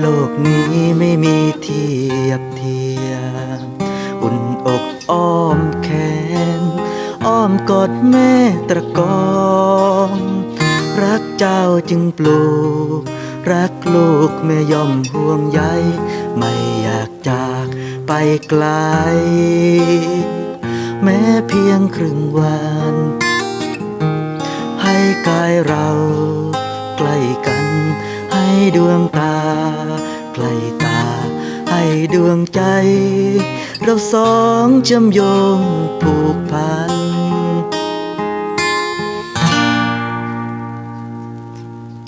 โลกนี้ไม่มีเทียบเทียมอุ่นอกอ้อมแขน อ้อมกอดแม่ตะกองรักเจ้าจึงปลูก รักลูกแม่ย่อมห่วงใยไม่อยากจากไปไกล แม้เพียงครึ่งวัน ให้กายเราใกล้กัน ดวงตาใกล้ตา ให้ดวงใจ เราสองเชื่อมโยงผูกพัน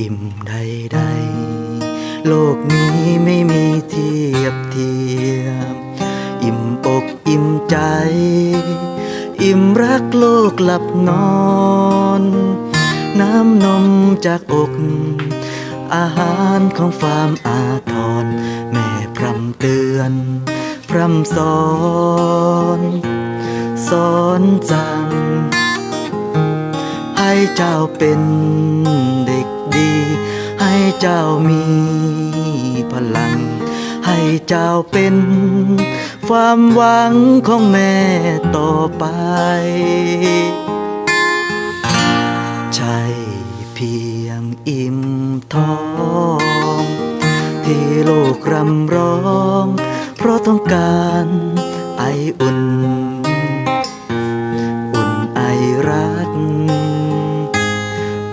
อิ่มใดๆโลกนี้ไม่มีเทียบเทียม อิ่มอกอิ่มใจ อิ่มรักโลกหลับนอน น้ำนมจากอก อาหารของฟาร์มอาทร แม่พรำเตือน พรำสอน สอนจัง ให้เจ้าเป็นเด็กดี ให้เจ้ามีพลัง ให้เจ้าเป็นความหวังของแม่ต่อไป ใช่พียง อิ่มท้อง ที่โลกรำร้อง เพราะต้องการไออุ่น อุ่นไอรัก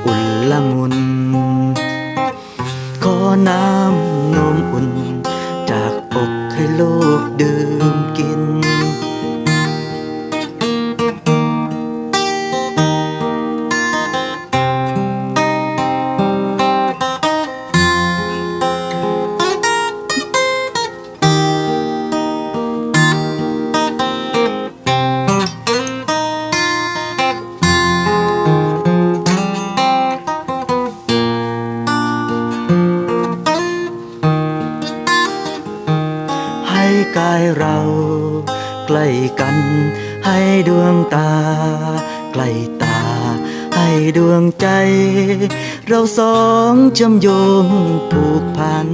อุ่นละมุน ขอน้ำนมอุ่น จากอกให้ลูกดื่มายเราใกล้กันให้ดวงตา ใกล้ตา ให้ดวงใจ เราสองเชื่อมโยงผูกพัน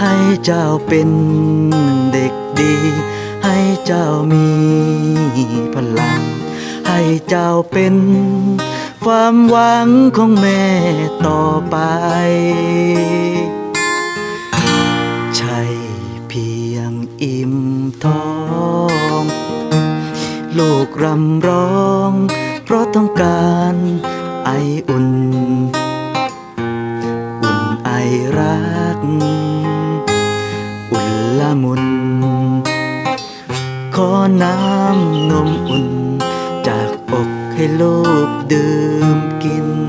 ให้เจ้าเป็นเด็กดี ให้เจ้ามีพลัง ให้เจ้าเป็นความหวังของแม่ต่อไป อิ่มท้อง ลูกรำร้อง เพราะต้องการไออุ่น อุ่นไอรัก อุ่นละมุน ขอน้ำนมอุ่น จากอกให้ลูกดื่มกิน